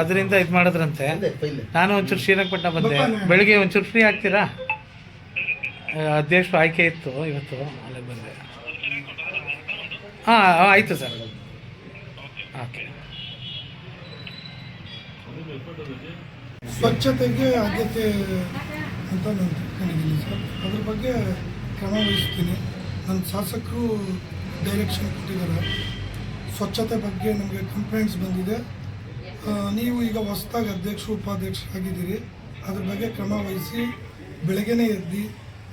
ಅದರಿಂದ ಇದು ಮಾಡಿದ್ರಂತೆ. ನಾನು ಒಂಚೂರು ಶ್ರೀರಂಗಪಟ್ಟಣ ಬಂದೆ. ಬೆಳಿಗ್ಗೆ ಒಂಚೂರು ಫ್ರೀ ಆಗ್ತೀರಾ? ಅಧ್ಯಕ್ಷ ಅಧ್ಯಕ್ಷರು ಆಯ್ಕೆ ಇತ್ತು ಇವತ್ತು ಅಲ್ಲಿಗೆ ಬಂದೆ. ಹಾಂ ಆಯಿತು ಸರ್. ಓಕೆ. ಸ್ವಚ್ಛತೆಗೆ ಆದ್ಯತೆ ಅಂತ ನಾನು ತಿಳ್ಕೊಂಡಿದ್ದೀನಿ ಸರ್. ಅದ್ರ ಬಗ್ಗೆ ಕ್ರಮ ವಹಿಸ್ತೀನಿ. ನನ್ನ ಶಾಸಕರು ಡೈರೆಕ್ಷನ್ ಕೊಟ್ಟಿದ್ದಾರೆ. ಸ್ವಚ್ಛತೆ ಬಗ್ಗೆ ನಮಗೆ ಕಂಪ್ಲೇಂಟ್ಸ್ ಬಂದಿದೆ. ನೀವು ಈಗ ಹೊಸದಾಗಿ ಅಧ್ಯಕ್ಷ ಉಪಾಧ್ಯಕ್ಷ ಉಪಾಧ್ಯಕ್ಷರಾಗಿದ್ದೀರಿ. ಅದ್ರ ಬಗ್ಗೆ ಕ್ರಮ ವಹಿಸಿ ಬೆಳಗ್ಗೆನೇ ಎದ್ದು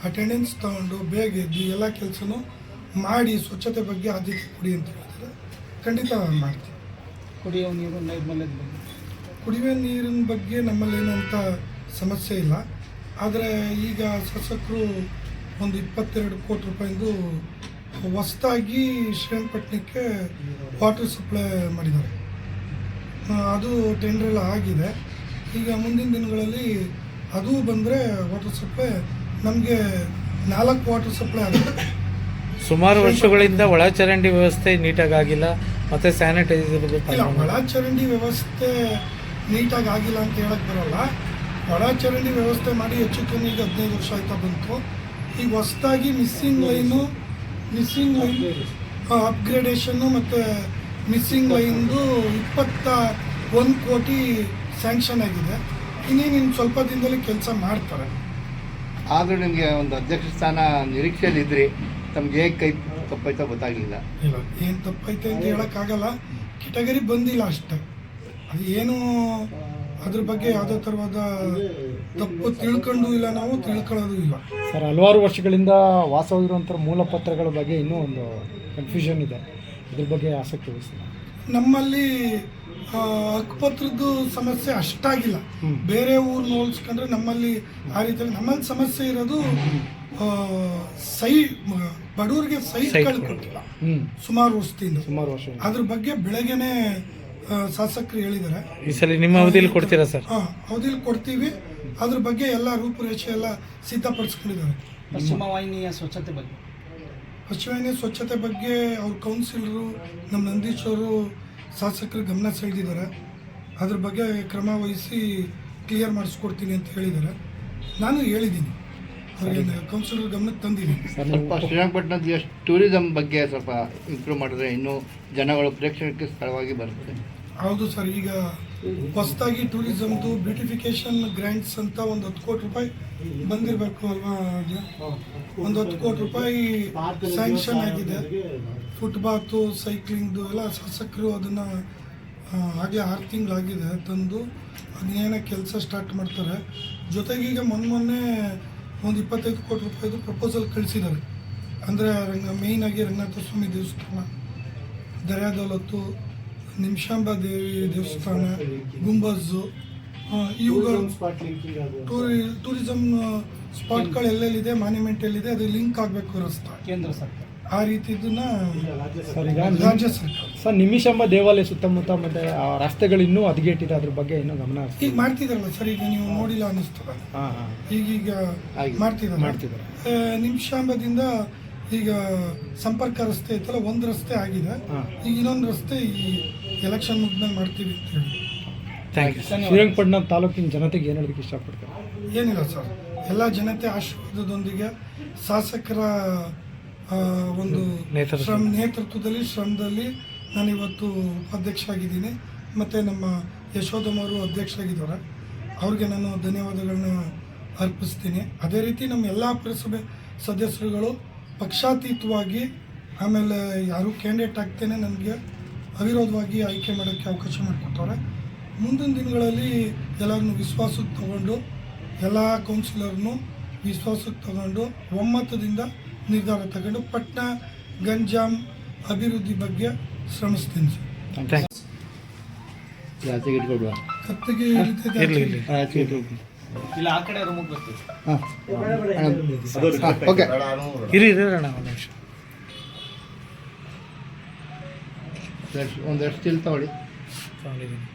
ಅಟೆಂಡೆನ್ಸ್ ತಗೊಂಡು ಬೇಗ ಎದ್ದು ಎಲ್ಲ ಕೆಲಸನೂ ಮಾಡಿ ಸ್ವಚ್ಛತೆ ಬಗ್ಗೆ ಆದ್ಯತೆ ಕೊಡಿ ಅಂತ ಹೇಳ್ತಾರೆ. ಖಂಡಿತ ಮಾಡ್ತೀವಿ ಕುಡಿಯೋ ನೀರು ನೈರ್ಮಲ್ಯದ ಬಗ್ಗೆ. ಕುಡಿಯುವ ನೀರಿನ ಬಗ್ಗೆ ನಮ್ಮಲ್ಲಿ ಏನಂತ ಸಮಸ್ಯೆ ಇಲ್ಲ. ಆದರೆ ಈಗ ಶಾಸಕರು ಒಂದು ಇಪ್ಪತ್ತೆರಡು ಕೋಟಿ ರೂಪಾಯಿಂದು ಹೊಸದಾಗಿ ಶ್ರೀರಂಗಪಟ್ಟಣಕ್ಕೆ ವಾಟರ್ ಸಪ್ಲೈ ಮಾಡಿದ್ದಾರೆ. ಅದು ಟೆಂಡರ್ ಎಲ್ಲ ಆಗಿದೆ. ಈಗ ಮುಂದಿನ ದಿನಗಳಲ್ಲಿ ಅದು ಬಂದರೆ ವಾಟರ್ ಸಪ್ಲೈ ನಮಗೆ ನಾಲ್ಕು ವಾಟರ್ ಸಪ್ಲೈ ಆಗುತ್ತೆ. ಸುಮಾರು ವರ್ಷಗಳಿಂದ ಒಳಚರಂಡಿ ವ್ಯವಸ್ಥೆ ನೀಟಾಗಿ ಆಗಿಲ್ಲ ಮತ್ತು ಸ್ಯಾನಿಟೈಸರ್ ಇಲ್ಲ ಒಳಚರಂಡಿ ವ್ಯವಸ್ಥೆ ನೀಟಾಗಿ ಆಗಿಲ್ಲ ಅಂತ ಹೇಳಕ್ ಬರಲ್ಲ. ಒಳಚರಂಡಿ ವ್ಯವಸ್ಥೆ ಮಾಡಿ ಹೆಚ್ಚು ಕಮ್ಮಿ ಈಗ ಹದಿನೈದು ವರ್ಷ ಆಯ್ತಾ ಬಂತು. ಈಗ ಹೊಸದಾಗಿ missing line missing line upgradation ಮತ್ತು ಮಿಸ್ಸಿಂಗ್ ಇಂದು ಇಪ್ಪತ್ತ ಒಂದು ಕೋಟಿ ಸ್ಯಾಂಕ್ಷನ್ ಆಗಿದೆ. ಇನ್ನೇನು ಇನ್ನು ಸ್ವಲ್ಪ ದಿನದಲ್ಲಿ ಕೆಲಸ ಮಾಡ್ತಾರೆ. ಆದರೂ ನಿಮಗೆ ಒಂದು ಅಧ್ಯಕ್ಷ ಸ್ಥಾನ ನಿರೀಕ್ಷೆಯಲ್ಲಿ ಇದ್ರಿ ತಮ್ಗೆ ಹೇಗೆ ಕೈ ತಪ್ಪಾಯ್ತಾ ಗೊತ್ತಾಗಲಿಲ್ಲ. ಇಲ್ಲ ಏನು ತಪ್ಪೈತೆ ಅಂತ ಹೇಳೋಕ್ಕಾಗಲ್ಲ. ಕೆಟಗರಿ ಬಂದಿಲ್ಲ ಅಷ್ಟೇ. ಅದು ಏನು ಅದ್ರ ಬಗ್ಗೆ ಯಾವುದೇ ಥರವಾದ ತಪ್ಪು ತಿಳ್ಕೊಂಡು ಇಲ್ಲ ನಾವು ತಿಳ್ಕೊಳ್ಳೋದು ಇಲ್ಲ. ಸರ್ ಹಲವಾರು ವರ್ಷಗಳಿಂದ ವಾಸವಾಗಿರುವಂಥ ಮೂಲ ಪತ್ರಗಳ ಬಗ್ಗೆ ಇನ್ನೂ ಒಂದು ಕನ್ಫ್ಯೂಷನ್ ಇದೆ. ಇದ್ರ ಬಗ್ಗೆ ಆಸಕ್ತಿ ವಹಿಸಿಲ್ಲ ನಮ್ಮಲ್ಲಿ ಹಕ್ಕುಪತ್ರದ್ದು ಸಮಸ್ಯೆ ಅಷ್ಟಾಗಿಲ್ಲ. ಬೇರೆ ಊರ್ನ ಹೋಲಿಸ್ಕೊಂಡ್ರೆ ನಮ್ಮಲ್ಲಿ ಆ ರೀತಿ ನಮ್ಮಲ್ಲಿ ಸಮಸ್ಯೆ ಇರೋದು ಆ, ಸೈ ಬಡವರಿಗೆ ಸೈ ಕಳ್ಕೊಟ್ಟಿಲ್ಲ. ಸುಮಾರು ವರ್ಷದಿಂದ. ಸುಮಾರು ವರ್ಷ ಅದ್ರ ಬಗ್ಗೆ ಬೆಳಗ್ಗೆನೆ ಶಾಸಕರು ಹೇಳಿದ್ದಾರೆ. ಈ ಸಲ ನಿಮ್ಮ ಅವಧಿಯಲ್ಲಿ ಕೊಡ್ತೀರಾ ಸರ್? ಹಾಂ ಅವಧಿಲಿ ಕೊಡ್ತೀವಿ. ಅದ್ರ ಬಗ್ಗೆ ಎಲ್ಲ ರೂಪುರೇಷೆ ಎಲ್ಲ ಸಿದ್ಧಪಡಿಸ್ಕೊಂಡಿದ್ದಾರೆ. ಪಶ್ಚಿಮ ವಾಹಿನಿಯ ಸ್ವಚ್ಛತೆ ಬಗ್ಗೆ. ಪಶ್ಚಿಮ ಸ್ವಚ್ಛತೆ ಬಗ್ಗೆ ಅವ್ರ ಕೌನ್ಸಿಲರು ನಮ್ಮ ನಂದೀಶ್ ಅವರು ಶಾಸಕರು ಗಮನ ಸೆಳೆದಿದ್ದಾರೆ. ಅದ್ರ ಬಗ್ಗೆ ಕ್ರಮ ವಹಿಸಿ ಕ್ಲಿಯರ್ ಮಾಡಿಸ್ಕೊಡ್ತೀನಿ ಅಂತ ಹೇಳಿದ್ದಾರೆ. ನಾನು ಹೇಳಿದ್ದೀನಿ. ಅವ್ರಿಗೆ ಕೌನ್ಸಿಲರ್ ಗಮನಕ್ಕೆ ತಂದಿದ್ದೀನಿ. ಸರ್ ಸ್ವಲ್ಪ ಶ್ರೀರಂಗಪಟ್ಟಣದ ಎಷ್ಟು ಟೂರಿಸಂ ಬಗ್ಗೆ ಸ್ವಲ್ಪ ಇಂಪ್ರೂವ್ ಮಾಡಿದ್ರೆ ಇನ್ನೂ ಜನಗಳು ಪ್ರೇಕ್ಷಕಕ್ಕೆ ಸ್ಥಳವಾಗಿ ಬರುತ್ತೆ. ಹೌದು ಸರ್ ಈಗ ಹೊಸದಾಗಿ ಟೂರಿಸಮ್ದು ಬ್ಯೂಟಿಫಿಕೇಶನ್ ಗ್ರ್ಯಾಂಟ್ಸ್ ಅಂತ ಒಂದು ಹತ್ತು ಕೋಟಿ ರೂಪಾಯಿ ಬಂದಿರಬೇಕು ಅಲ್ವಾ? ಒಂದು ಹತ್ತು ಕೋಟಿ ರೂಪಾಯಿ ಸ್ಯಾಂಕ್ಷನ್ ಆಗಿದೆ. ಫುಟ್ಬಾತು ಸೈಕ್ಲಿಂಗ್ದು ಎಲ್ಲ ಶಾಸಕರು ಅದನ್ನು ಆಗಲೇ ಆರು ತಿಂಗಳಾಗಿದೆ ತಂದು. ಅದನ್ನೇನೋ ಕೆಲಸ ಸ್ಟಾರ್ಟ್ ಮಾಡ್ತಾರೆ. ಜೊತೆಗೆ ಈಗ ಮೊನ್ನೆ ಮೊನ್ನೆ ಒಂದು ಇಪ್ಪತ್ತೈದು ಕೋಟಿ ರೂಪಾಯಿದು ಪ್ರಪೋಸಲ್ ಕಳಿಸಿದ್ದಾರೆ. ಅಂದರೆ ರಂಗ ಮೇಯ್ನಾಗಿ ರಂಗನಾಥ ಸ್ವಾಮಿ ದೇವಸ್ಥಾನ ದರ್ಯಾ ದೌಲತ್ತು ನಿಮಿಷಾಂಬ ದೇವಿ ದೇವಸ್ಥಾನ ಗುಂಬಜ್ಜು ಆ, ಇವುಗಳು ಟೂರಿ ಟೂರಿಸಮ್ ಸ್ಪಾಟ್ಗಳು ಎಲ್ಲೆಲ್ಲಿದೆ ಮಾನ್ಯುಮೆಂಟ್ ಎಲ್ಲಿದೆ ಅದು ಲಿಂಕ್ ಆಗಬೇಕು ರಸ್ತೆ ಕೇಂದ್ರ ಸರ್ಕಾರ ಆ ರೀತಿದನ್ನ ಸರ್ ಈಗ ರಾಜ್ಯ ಸರ್ಕಾರ ಸರ್ ನಿಮಿಷಂಬ ದೇವಾಲಯ ಸುತ್ತಮುತ್ತ ಮತ್ತೆ ಆ ರಸ್ತೆಗಳು ಇನ್ನೂ ಹದಗೆಟ್ಟಿದೆ ಅದ್ರ ಬಗ್ಗೆ ಇನ್ನೂ ಗಮನ ಹರಿಸಿ ಈಗ ಮಾಡ್ತಿದಾರಲ್ಲ ಸರ್ ಈಗ ನೀವು ನೋಡಿಲ್ಲ ಅನ್ನಿಸ್ತದೆ ಹಾ ಹಾಂ. ಈಗೀಗ. ಮಾಡ್ತಿದ್ದಾರೆ ಮಾಡ್ತಿದ್ದಾರೆ. ಆ, ನಿಮಿಷಾಂಬದಿಂದ ಈಗ ಸಂಪರ್ಕ ರಸ್ತೆ ಐತಲ್ಲ ಒಂದು ರಸ್ತೆ ಆಗಿದೆ. ಹಾಂ. ಈಗ ಇನ್ನೊಂದು ರಸ್ತೆ ಈ ಎಲೆಕ್ಷನ್ ಮುಗಿದ್ಮೇಲೆ ಮಾಡ್ತೀವಿ ಅಂತ ಹೇಳಿ. ಥ್ಯಾಂಕ್ ಯು ಶ್ರೀರಂಗಪಟ್ಟಣ ತಾಲೂಕಿನ ಜನತೆಗೆ ಏನು ಹೇಳೋದಕ್ಕೆ ಇಷ್ಟಪಡ್ತಾರೆ? ಏನಿಲ್ಲ ಸರ್. ಎಲ್ಲ ಜನತೆ ಆಶೀರ್ವಾದದೊಂದಿಗೆ ಶಾಸಕರ ಒಂದು ನೇತೃತ್ವ. ಶ್ರಮ ನೇತೃತ್ವದಲ್ಲಿ ಶ್ರಮದಲ್ಲಿ ನಾನು ಇವತ್ತು ಅಧ್ಯಕ್ಷ ಆಗಿದ್ದೀನಿ ಮತ್ತು ನಮ್ಮ ಯಶೋಧಮ್ಮವರು ಅಧ್ಯಕ್ಷ ಆಗಿದ್ದಾರೆ ಅವ್ರಿಗೆ ನಾನು ಧನ್ಯವಾದಗಳನ್ನ ಅರ್ಪಿಸ್ತೀನಿ. ಅದೇ ರೀತಿ ನಮ್ಮ ಎಲ್ಲ ಪುರಸಭೆ ಸದಸ್ಯರುಗಳು ಪಕ್ಷಾತೀತವಾಗಿ ಆಮೇಲೆ ಯಾರು ಕ್ಯಾಂಡಿಡೇಟ್ ಆಗ್ತೇನೆ ನನಗೆ ಅವಿರೋಧವಾಗಿ ಆಯ್ಕೆ ಮಾಡೋಕ್ಕೆ ಅವಕಾಶ ಮಾಡಿಕೊಟ್ಟವ್ರೆ. ಮುಂದಿನ ದಿನಗಳಲ್ಲಿ ಎಲ್ಲರನ್ನು ವಿಶ್ವಾಸಕ್ಕೆ ತಗೊಂಡು ಎಲ್ಲ ಕೌನ್ಸಿಲರ್ನು ವಿಶ್ವಾಸಕ್ಕೆ ತಗೊಂಡು ಒಮ್ಮತದಿಂದ ನಿರ್ಧಾರ ತಗೊಂಡು ಪಟ್ನಾ ಗಂಜಾಮ್ ಅಭಿವೃದ್ಧಿ ಬಗ್ಗೆ ಶ್ರಮಿಸ್ತೀನಿ ಸರ್. ಕತ್ತಿಗೆ ಇಲ್ಲ ಆ ಕಡೆ ರೂಮಿಗೆ ಬರ್ತೀವಿ. ಓಕೆ. ಇರಿ ಇರಿ ಅಣ್ಣ ಒಂದು ನಿಮಿಷ. ಒಂದೆರಡು ಸ್ಟಿಲ್ ತಗೊಳ್ಳಿ ತಗೊಂಡಿದ್ದೀನಿ